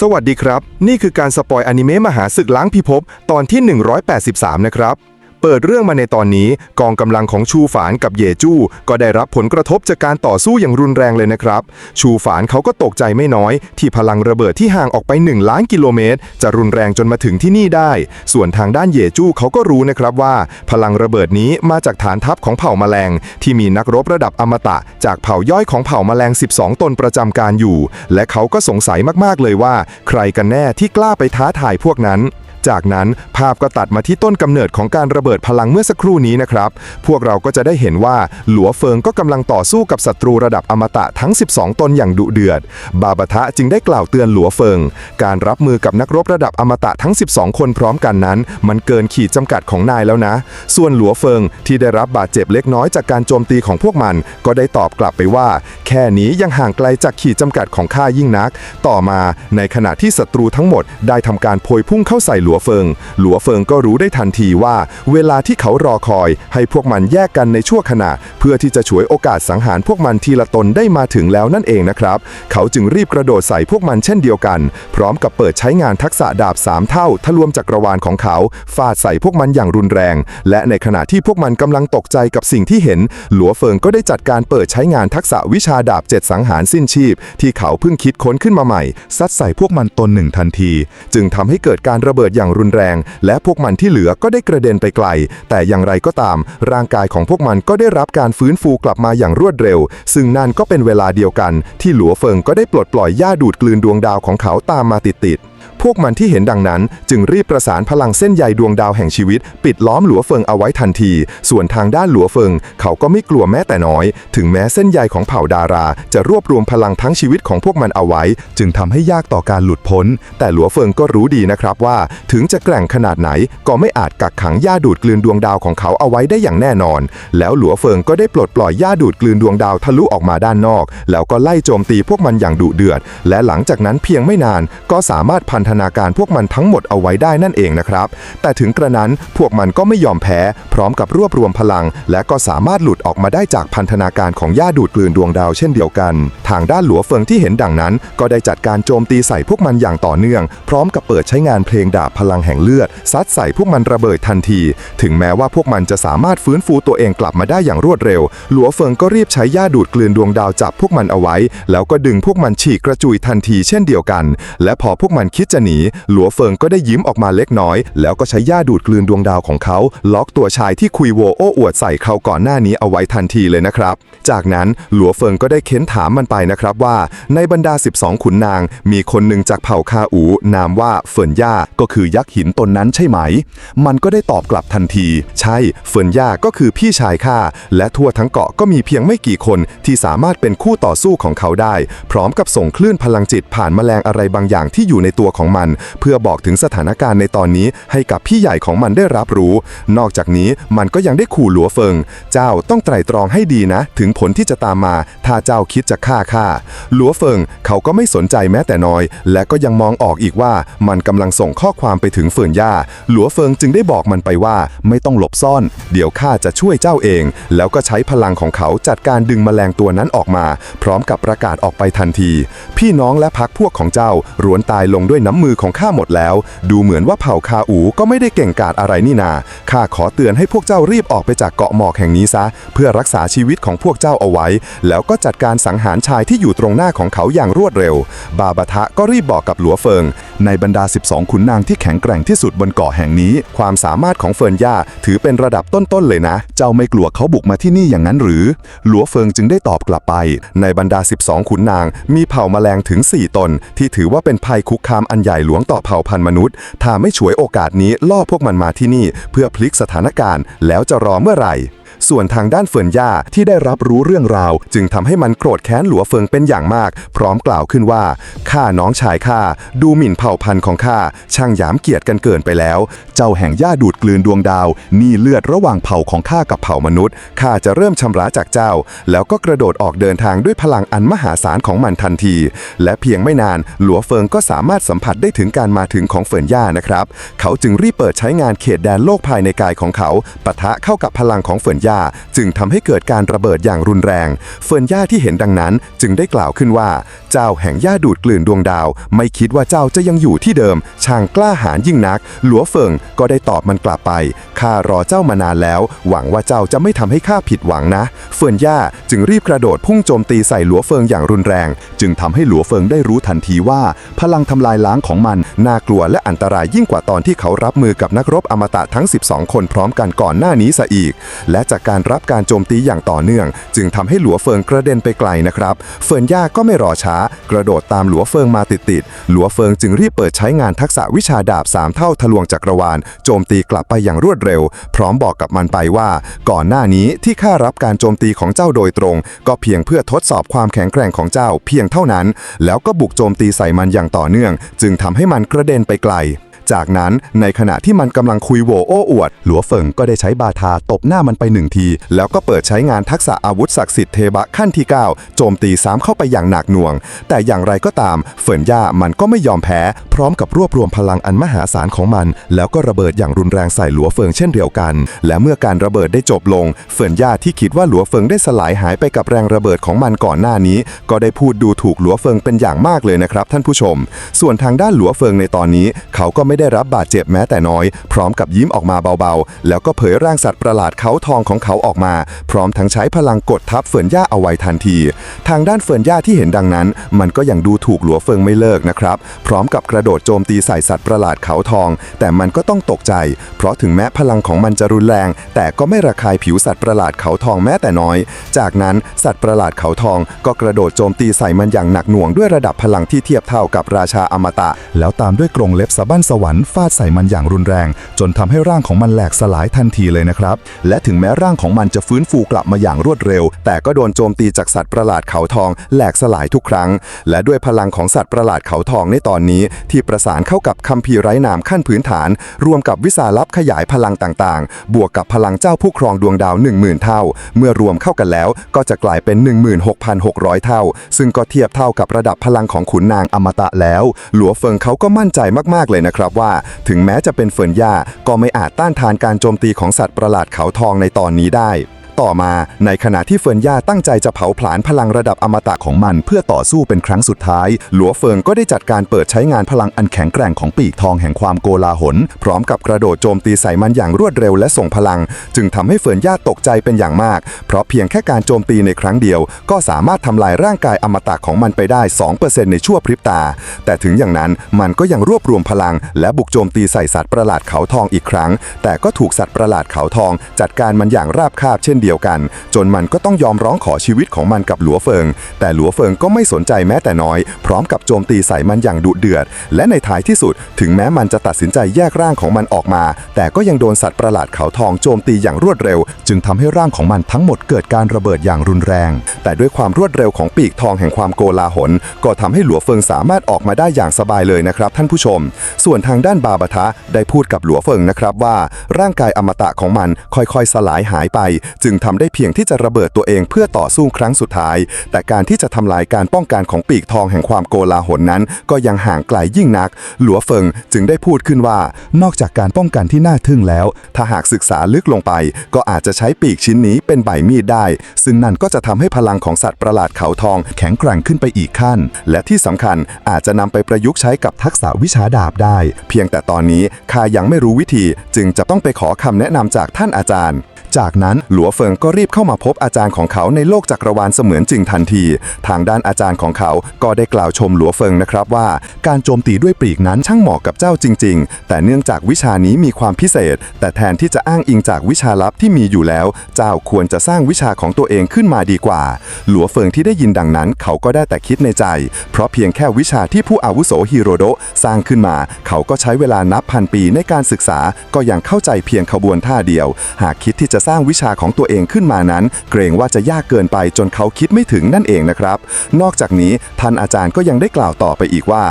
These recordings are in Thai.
สวัสดีครับ นี่คือการสปอยอนิเมะมหาศึกล้างพิภพตอนที่ 183 นะครับ เปิดเรื่องมาในตอนนี้กองกำลังของชูฝานกับเยจู้ก็ได้รับผลกระทบจากการต่อสู้อย่างรุนแรงเลยนะครับ ชูฝานเขาก็ตกใจไม่น้อย ที่พลังระเบิดที่ห่างออกไป 1 ล้านกิโลเมตร จะรุนแรงจนมาถึงที่นี่ได้ ส่วนทางด้านเยจู้เขาก็รู้นะครับว่า พลังระเบิดนี้มาจากฐานทัพของเผ่าแมลง ที่มีนักรบระดับอมตะ จากเผ่าย่อยของเผ่าแมลง 12 ตนประจำการอยู่ และเขาก็สงสัยมากๆเลยว่า ใครกันแน่ที่กล้าไปท้าทายพวกนั้น จากนั้นภาพก็ตัดมาที่ต้นกำเนิดของการระเบิดพลังเมื่อสักครู่นี้นะครับ พวกเราก็จะได้เห็นว่าหลัวเฟิงก็กำลังต่อสู้กับศัตรูระดับอมตะทั้ง 12 ตนอย่างดุเดือด บาบาทะจึงได้กล่าวเตือนหลัวเฟิง การรับมือกับนักรบระดับอมตะทั้ง 12 คนพร้อมกันนั้น มันเกินขีดจำกัดของนายแล้วนะ ส่วนหลัวเฟิงที่ได้รับบาดเจ็บเล็กน้อยจากการโจมตีของพวกมัน ก็ได้ตอบกลับไปว่า แค่นี้ยังห่างไกลจากขีดจำกัดของข้ายิ่งนัก ต่อมาในขณะที่ศัตรูทั้งหมดได้ทำการโพยพุ่งเข้าใส่หลัวเฟิง หลัวเฟิงก็รู้ได้ทันทีว่า เวลาที่เขารอคอย ให้พวกมันแยกกันในชั่วขณะ เพื่อที่จะฉวยโอกาสสังหารพวกมันทีละตนได้มาถึงแล้วนั่นเองนะครับ เขาจึงรีบกระโดดใส่พวกมันเช่นเดียวกัน พร้อมกับเปิดใช้งานทักษะดาบสามเท่าทะลวมจักรวาลของเขาฟาดใส่พวกมันอย่างรุนแรง และในขณะที่พวกมันกำลังตกใจกับสิ่งที่เห็น หลัวเฟิงก็ได้จัดการเปิดใช้งานทักษะวิชาดาบเจ็ดสังหารสิ้นชีพ ที่เขาเพิ่งคิดค้นขึ้นมาใหม่ซัดใส่พวกมันตนหนึ่งทันที จึงทำให้เกิดการระเบิดอย่างรุนแรง และพวกมันที่เหลือก็ได้กระเด็นไปไกล แต่อย่างไรก็ตาม ร่างกายของพวกมันก็ได้รับการฟื้นฟูกลับมาอย่างรวดเร็ว ซึ่งนั่นก็เป็นเวลาเดียวกัน ที่หลัวเฟิงก็ได้ปลดปล่อยหญ้าดูดกลืนดวงดาวของเขาตามมาติดๆ พวกมันที่เห็นดังนั้น จึงรีบประสานพลังเส้นใยดวงดาวแห่งชีวิต ปิดล้อมหลัวเฟิงเอาไว้ทันที ส่วนทางด้านหลัวเฟิง เขาก็ไม่กลัวแม้แต่น้อย ถึงแม้เส้นใยของเผ่าดารา จะรวบรวมพลังทั้งชีวิตของพวกมันเอาไว้ จึงทำให้ยากต่อการหลุดพ้น แต่หลัวเฟิงก็รู้ดีนะครับว่า ถึงจะแกร่งขนาดไหน ก็ไม่อาจกักขังหญ้าดูดกลืนดวงดาวของเขาเอาไว้ได้อย่างแน่นอน แล้วหลัวเฟิงก็ได้ปลดปล่อยหญ้าดูดกลืนดวงดาวทะลุออกมาด้านนอก แล้วก็ไล่โจมตีพวกมันอย่างดุเดือด และหลังจากนั้นเพียงไม่นานก็สามารถพันธนาการพวกมันทั้งหมดเอาไว้ได้นั่นเองนะครับ แต่ถึงกระนั้นพวกมันก็ไม่ยอมแพ้ พร้อมกับรวบรวมพลัง และก็สามารถหลุดออกมาได้จากพันธนาการของหญ้าดูดกลืนดวงดาวเช่นเดียวกัน ทางด้านหลัวเฟิงที่เห็นดังนั้น ก็ได้จัดการโจมตีใส่พวกมันอย่างต่อเนื่อง พร้อมกับเปิดใช้งานเพลงดาบพลังแห่งเลือด ซัดใส่พวกมันระเบิดทันที ถึงแม้ว่าพวกมันจะสามารถฟื้นฟูตัวเองกลับมาได้อย่างรวดเร็ว หลัวเฟิงก็รีบใช้หญ้าดูดกลืนดวงดาวจับพวกมันเอาไว้ แล้วก็ดึงพวกมันฉีกกระจุยทันทีเช่นเดียวกัน และพอพวกมันคิดจะหนี หลัวเฟิงก็ได้ยิ้มออกมาเล็กน้อย แล้วก็ใช้หญ้าดูดกลืนดวงดาวของเขา ล็อกตัวชายที่คุยโวโอ้อวดใส่เขาก่อนหน้านี้เอาไว้ทันทีเลยนะครับ จากนั้นหลัวเฟิงก็ได้เค้นถามมันไปนะครับว่า ในบรรดา 12 ขุนนาง มีคนหนึ่งจากเผ่าคาอู นามว่าเฟินย่าก็คือยักษ์หินตนนั้นใช่ไหม มันก็ได้ตอบกลับทันที ใช่ เฟินย่าก็คือพี่ชายข้าและทั่วทั้งเกาะก็มีเพียงไม่กี่คนที่สามารถเป็นคู่ต่อสู้ของเขาได้ พร้อมกับส่งคลื่นพลังจิตผ่านแมลงอะไรบางอย่างที่อยู่ในตัวของมัน เพื่อบอกถึงสถานการณ์ในตอนนี้ให้กับพี่ใหญ่ของมันได้รับรู้ นอกจากนี้มันก็ยังได้ขู่หลัวเฟิง เจ้าต้องไตร่ตรองให้ดีนะ ถึงผลที่จะตามมา ถ้าเจ้าคิดจะฆ่าข้าหลัวเฟิงเขาก็ไม่สนใจแม้แต่น้อย และก็ยังมองออกอีกว่ามันกำลังส่งข้อความไปถึงเฟินย่า หลัวเฟิงจึงได้บอกมันไปว่าไม่ต้องหลบซ่อน เดี๋ยวข้าจะช่วยเจ้าเอง แล้วก็ใช้พลังของเขาจัดการดึงแมลงตัวนั้นออกมา พร้อมกับประกาศออกไปทันที พี่น้องและพักพวกของเจ้ารวนตายลงด้วยน้ำมือของข้าหมดแล้ว ดูเหมือนว่าเผ่าคาอูก็ไม่ได้เก่งกาจอะไรนี่นา ข้าขอเตือนให้พวกเจ้ารีบออกไปจากเกาะหมอกแห่งนี้ซะ เพื่อรักษาชีวิตของพวกเจ้าเอาไว้ แล้วก็จัดการสังหารชายที่อยู่ตรงหน้าของเขาอย่างรวดเร็ว บาบาทะก็รีบบอกกับหลัวเฟิง ในบรรดา 12 ขุนนางที่แข็งแกร่งที่สุดบนเกาะแห่งนี้ ความสามารถของเฟินย่าถือเป็นระดับต้นๆเลยนะ เจ้าไม่กลัวเขาบุกมาที่นี่อย่างนั้นหรือ หลัวเฟิงจึงได้ตอบกลับไป ในบรรดา 12 ขุนนาง มีเผ่าแมลงถึง 4 ตน ที่ถือว่าเป็นภัยคุกคามอันใหญ่หลวงต่อเผ่าพันธุ์มนุษย์ ถ้าไม่ฉวยโอกาสนี้ล่อพวกมันมาที่นี่ เพื่อพลิกสถานการณ์ แล้วจะรอเมื่อไหร่ ส่วนทางด้านเฟินย่าที่ได้รับรู้เรื่องราว จึงทำให้มันโกรธแค้นหลัวเฟิงเป็นอย่างมาก พร้อมกล่าวขึ้นว่าข้าน้องชายข้าดูหมิ่นเผ่าพันธุ์ของข้าช่างหยามเกียรติกันเกินไปแล้ว เจ้าแห่งย่าดูดกลืนดวงดาว นี่เลือดระหว่างเผ่าของข้ากับเผ่ามนุษย์ข้าจะเริ่มชำระจากเจ้า แล้วก็กระโดดออกเดินทางด้วยพลังอันมหาศาลของมันทันที และเพียงไม่นานหลัวเฟิงก็สามารถสัมผัสได้ถึงการมาถึงของเฟินย่านะครับ เขาจึงรีบเปิดใช้งานเขตแดนโลกภายในกายของเขาปะทะเข้ากับพลังของเฟินย่าจึงทำให้เกิดการระเบิดอย่างรุนแรง เฟิร์นย่าที่เห็นดังนั้นจึงได้กล่าวขึ้นว่า เจ้าแห่งย่าดูดกลืนดวงดาว ไม่คิดว่าเจ้าจะยังอยู่ที่เดิม ช่างกล้าหาญยิ่งนัก หลัวเฟิงก็ได้ตอบมันกลับไป ข้ารอเจ้ามานานแล้ว หวังว่าเจ้าจะไม่ทำให้ข้าผิดหวังนะ เฟิร์นย่าจึงรีบกระโดดพุ่งโจมตีใส่หลัวเฟิงอย่างรุนแรง จึงทำให้หลัวเฟิงได้รู้ทันทีว่า พลังทำลายล้างของมันน่ากลัวและอันตรายยิ่งกว่าตอนที่เขารับมือกับนักรบอมตะทั้ง 12 คนพร้อมกันก่อนหน้านี้ซะอีก และจากการรับการโจมตีอย่างต่อเนื่อง จึงทำให้หลัวเฟิงกระเด็นไปไกลนะครับ เฟิร์นย่าก็ไม่รอช้า กระโดดตามหลัวเฟิงมาติดๆหลัวเฟิงจึงรีบเปิดใช้งานทักษะวิชาดาบสามเท่าทะลวงจักรวาล โจมตีกลับไปอย่างรวดเร็ว พร้อมบอกกับมันไปว่า ก่อนหน้านี้ที่ข้ารับการโจมตีของเจ้าโดยตรง ก็เพียงเพื่อทดสอบความแข็งแกร่งของเจ้าเพียงเท่านั้น แล้วก็บุกโจมตีใส่มันอย่างต่อเนื่อง จึงทำให้มันกระเด็นไปไกล จากนั้นในขณะที่มันกำลังคุยโวโอ้อวด หลัวเฟิงก็ได้ใช้บาทาตบหน้ามันไปหนึ่งที แล้วก็เปิดใช้งานทักษะอาวุธศักดิ์สิทธิ์เทบะขั้นที่ 9 โจมตีซ้ำเข้าไปอย่างหนักหน่วง แต่อย่างไรก็ตาม เฟินย่ามันก็ไม่ยอมแพ้ พร้อมกับรวบรวมพลังอันมหาศาลของมัน แล้วก็ระเบิดอย่างรุนแรงใส่หลัวเฟิงเช่นเดียวกัน และเมื่อการระเบิดได้จบลง เฟินย่าที่คิดว่าหลัวเฟิงได้สลายหายไปกับแรงระเบิดของมันก่อนหน้านี้ ก็ได้พูดดูถูกหลัวเฟิงเป็นอย่างมากเลยนะครับท่านผู้ชม ส่วนทางด้านหลัวเฟิงในตอนนี้เขาก็ไม่ได้รับบาดเจ็บแม้แต่น้อย พร้อมกับยิ้มออกมาเบาๆ แล้วก็เผยร่างสัตว์ประหลาดเขาทองของเขาออกมา พร้อมทั้งใช้พลังกดทับเฟินย่าเอาไว้ทันที ทางด้านเฟินย่าที่เห็นดังนั้น มันก็ยังดูถูกหลัวเฟิงไม่เลิกนะครับ พร้อมกับกระโดดโจมตีใส่สัตว์ประหลาดเขาทอง แต่มันก็ต้องตกใจ เพราะถึงแม้พลังของมันจะรุนแรง แต่ก็ไม่ระคายผิวสัตว์ประหลาดเขาทองแม้แต่น้อย จากนั้นสัตว์ประหลาดเขาทอง ก็กระโดดโจมตีใส่มันอย่างหนักหน่วงด้วยระดับพลังที่เทียบเท่ากับราชาอมตะ แล้วตามด้วยกรงเล็บสะบั้นสวรรค์ฟาดใส่มันอย่างรุนแรง จนทำให้ร่างของมันแหลกสลายทันทีเลยนะครับ และถึงแม้ร่างของมันจะฟื้นฟูกลับมาอย่างรวดเร็ว แต่ก็โดนโจมตีจากสัตว์ประหลาดเขาทอง แหลกสลายทุกครั้ง และด้วยพลังของสัตว์ประหลาดเขาทองในตอนนี้ ที่ประสานเข้ากับคัมภีร์ไร้นามขั้นพื้นฐาน รวมกับวิสาลับขยายพลังต่างๆ บวกกับพลังเจ้าผู้ครองดวงดาว 10,000 เท่า เมื่อรวมเข้ากันแล้วก็จะกลายเป็น 16,600 เท่า ซึ่งก็เทียบเท่ากับระดับพลังของขุนนางอมตะแล้ว หลัวเฟิงเขาก็มั่นใจมากๆเลยนะครับว่า ถึงแม้จะเป็นเฟินยาก็ไม่อาจต้านทานการโจมตีของสัตว์ประหลาดเขาทองในตอนนี้ได้ ต่อมาในขณะที่เฟินย่าตั้งใจจะเผาผลาญพลังระดับอมตะของมัน เพื่อต่อสู้เป็นครั้งสุดท้าย หลัวเฟิงก็ได้จัดการเปิดใช้งานพลังอันแข็งแกร่งของปีกทองแห่งความโกลาหล พร้อมกับกระโดดโจมตีใส่มันอย่างรวดเร็วและส่งพลัง จึงทำให้เฟินย่าตกใจเป็นอย่างมาก เพราะเพียงแค่การโจมตีในครั้งเดียว ก็สามารถทำลายร่างกายอมตะของมันไปได้ 2%ในชั่วพริบตา แต่ถึงอย่างนั้นมันก็ยังรวบรวมพลัง และบุกโจมตีใส่สัตว์ประหลาดเขาทองอีกครั้ง แต่ก็ถูกสัตว์ประหลาดเขาทอง จัดการมันอย่างราบคาบเช่นเดียวกัน จนมันก็ต้องยอมร้องขอชีวิตของมันกับหลัวเฟิง แต่หลัวเฟิงก็ไม่สนใจแม้แต่น้อย พร้อมกับโจมตีใส่มันอย่างดุเดือด และในท้ายที่สุด ถึงแม้มันจะตัดสินใจแยกร่างของมันออกมา แต่ก็ยังโดนสัตว์ประหลาดเขาทองโจมตีอย่างรวดเร็ว จึงทำให้ร่างของมันทั้งหมดเกิดการระเบิดอย่างรุนแรง แต่ด้วยความรวดเร็วของปีกทองแห่งความโกลาหล ก็ทำให้หลัวเฟิงสามารถออกมาได้อย่างสบายเลยนะครับ ท่านผู้ชม ส่วนทางด้านบาบาทะได้พูดกับหลัวเฟิงนะครับว่า ร่างกายอมตะของมันค่อยๆ สลายหายไป จึงทำได้เพียงที่จะระเบิดตัวเองเพื่อต่อสู้ครั้งสุดท้าย แต่การที่จะทำลายการป้องกันของปีกทองแห่งความโกลาหลนั้น ก็ยังห่างไกลยิ่งนัก หลัวเฟิงจึงได้พูดขึ้นว่า นอกจากการป้องกันที่น่าทึ่งแล้ว ถ้าหากศึกษาลึกลงไป ก็อาจจะใช้ปีกชิ้นนี้เป็นใบมีดได้ ซึ่งนั่นก็จะทำให้พลังของสัตว์ประหลาดเขาทอง แข็งแกร่งขึ้นไปอีกขั้น และที่สำคัญอาจจะนำไปประยุกต์ใช้กับทักษะวิชาดาบได้ เพียงแต่ตอนนี้ข้ายังไม่รู้วิธีจึงจะต้องไปขอคำแนะนำจากท่านอาจารย์ จากนั้นหลัวเฟิงก็รีบเข้ามาพบอาจารย์ของเขาในโลกจักรวาลเสมือนจริงทันที ทางด้านอาจารย์ของเขาก็ได้กล่าวชมหลัวเฟิงนะครับว่า การโจมตีด้วยปีกนั้นช่างเหมาะกับเจ้าจริง ๆ แต่เนื่องจากวิชานี้มีความพิเศษ แต่แทนที่จะอ้างอิงจากวิชาลับที่มีอยู่แล้ว เจ้าควรจะสร้างวิชาของตัวเองขึ้นมาดีกว่า หลัวเฟิงที่ได้ยินดังนั้น เขาก็ได้แต่คิดในใจ เพราะเพียงแค่วิชาที่ผู้อาวุโสฮิโรโดสร้างขึ้นมา เขาก็ใช้เวลานับพันปีในการศึกษา ก็ยังเข้าใจเพียงขบวนท่าเดียว หากคิดที่จะสร้างวิชาของตัวเองขึ้นมานั้น เกรงว่าจะยากเกินไปจนเขาคิดไม่ถึงนั่นเองนะครับ นอกจากนี้ท่านอาจารย์ก็ยังได้กล่าวต่อไปอีกว่า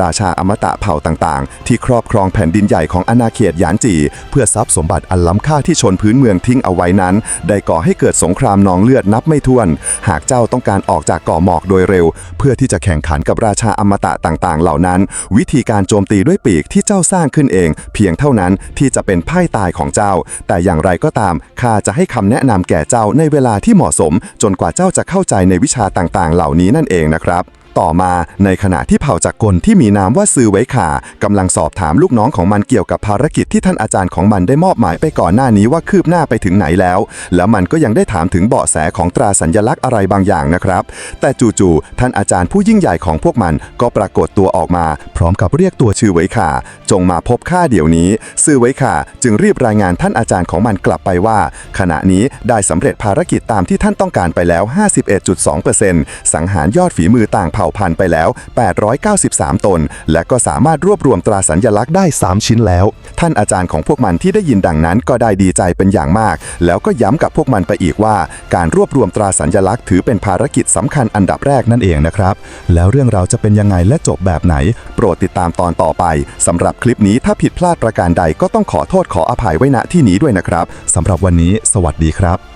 ราชาอมตะเผ่าต่างๆ ที่ครอบครองแผ่นดินใหญ่ของอาณาเขตหยานจี เพื่อทรัพย์สมบัติอันล้ำค่าที่ชนพื้นเมืองทิ้งเอาไว้นั้น ได้ก่อให้เกิดสงครามนองเลือดนับไม่ถ้วน หากเจ้าต้องการออกจากก่อหมอกโดยเร็ว เพื่อที่จะแข่งขันกับราชาอมตะต่างๆ เหล่านั้น วิธีการโจมตีด้วยปีกที่เจ้าสร้างขึ้นเอง เพียงเท่านั้นที่จะเป็นไพ่ตายของเจ้า แต่อย่างไรก็ตามข้าจะให้คำแนะนำแก่เจ้าในเวลาที่เหมาะสม จนกว่าเจ้าจะเข้าใจในวิชาต่างๆ เหล่านี้นั่นเองนะครับ ต่อมาในขณะที่เผ่าจักรกลที่มีนามว่าซือไว้ขากำลังสอบถามลูกน้องของมันเกี่ยวกับภารกิจที่ท่านอาจารย์ของมันได้มอบหมายไปก่อนหน้านี้ว่าคืบหน้าไปถึงไหนแล้ว แล้วมันก็ยังได้ถามถึงเบาะแสของตราสัญลักษณ์อะไรบางอย่างนะครับ แต่จู่ๆท่านอาจารย์ผู้ยิ่งใหญ่ของพวกมันก็ปรากฏตัวออกมา พร้อมกับเรียกตัวชื่อไว้ขาจงมาพบข้าเดี๋ยวนี้ซือไว้ขาจึงรีบรายงานท่านอาจารย์ของมันกลับไปว่า ขณะนี้ได้สำเร็จภารกิจตามที่ท่านต้องการไปแล้ว 51.2%สังหารยอดฝีมือต่างผ่าพันธุ์ไปแล้ว 893 ตน และก็สามารถรวบรวมตราสัญลักษณ์ได้ 3 ชิ้นแล้ว ท่านอาจารย์ของพวกมันที่ได้ยินดังนั้นก็ได้ดีใจเป็นอย่างมาก แล้วก็ย้ำกับพวกมันไปอีกว่า การรวบรวมตราสัญลักษณ์ถือเป็นภารกิจสำคัญอันดับแรกนั่นเองนะครับ แล้วเรื่องราวจะเป็นยังไงและจบแบบไหน โปรดติดตามตอนต่อไปสำหรับคลิปนี้ถ้าผิดพลาดประการใดก็ต้องขอโทษขออภัยไว้ณที่นี้ด้วยนะครับสำหรับวันนี้ สวัสดีครับ